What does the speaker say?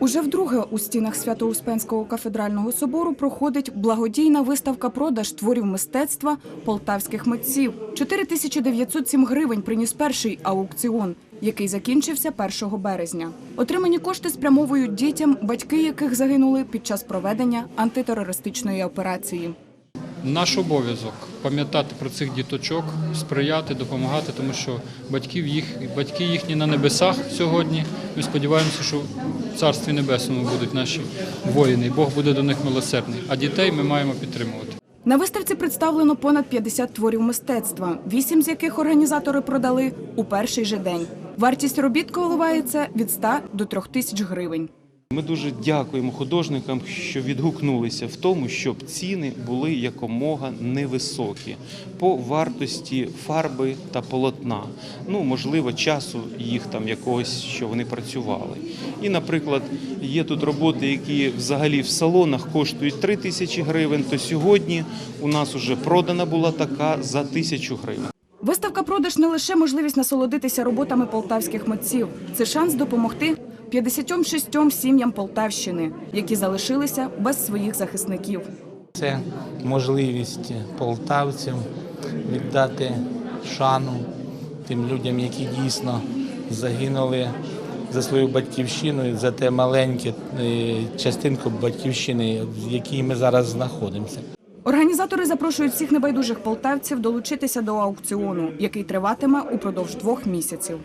Уже вдруге у стінах Свято-Успенського кафедрального собору проходить благодійна виставка продаж творів мистецтва полтавських митців. 4907 гривень приніс перший аукціон, який закінчився 1 березня. Отримані кошти спрямовують дітям, батьки яких загинули під час проведення антитерористичної операції. Наш обов'язок пам'ятати про цих діточок, сприяти, допомагати, тому що батьків їх, батьки їхні на небесах сьогодні. Ми сподіваємося, що в царстві небесному будуть наші воїни, Бог буде до них милосердний. А дітей ми маємо підтримувати. На виставці представлено понад 50 творів мистецтва, вісім з яких організатори продали у перший же день. Вартість робіт коливається від 100 до 3 тисяч гривень. Ми дуже дякуємо художникам, що відгукнулися в тому, щоб ціни були якомога невисокі по вартості фарби та полотна. Ну, можливо, часу їх там якогось, що вони працювали. І, наприклад, є тут роботи, які взагалі в салонах коштують 3 тисячі гривень, то сьогодні у нас вже продана була така за тисячу гривень. Виставка продаж не лише можливість насолодитися роботами полтавських митців. Це шанс допомогти 56 сім'ям Полтавщини, які залишилися без своїх захисників. Це можливість полтавцям віддати шану тим людям, які дійсно загинули за свою батьківщину, за те маленьке е, частинку батьківщини, в якій ми зараз знаходимося. Організатори запрошують всіх небайдужих полтавців долучитися до аукціону, який триватиме упродовж двох місяців.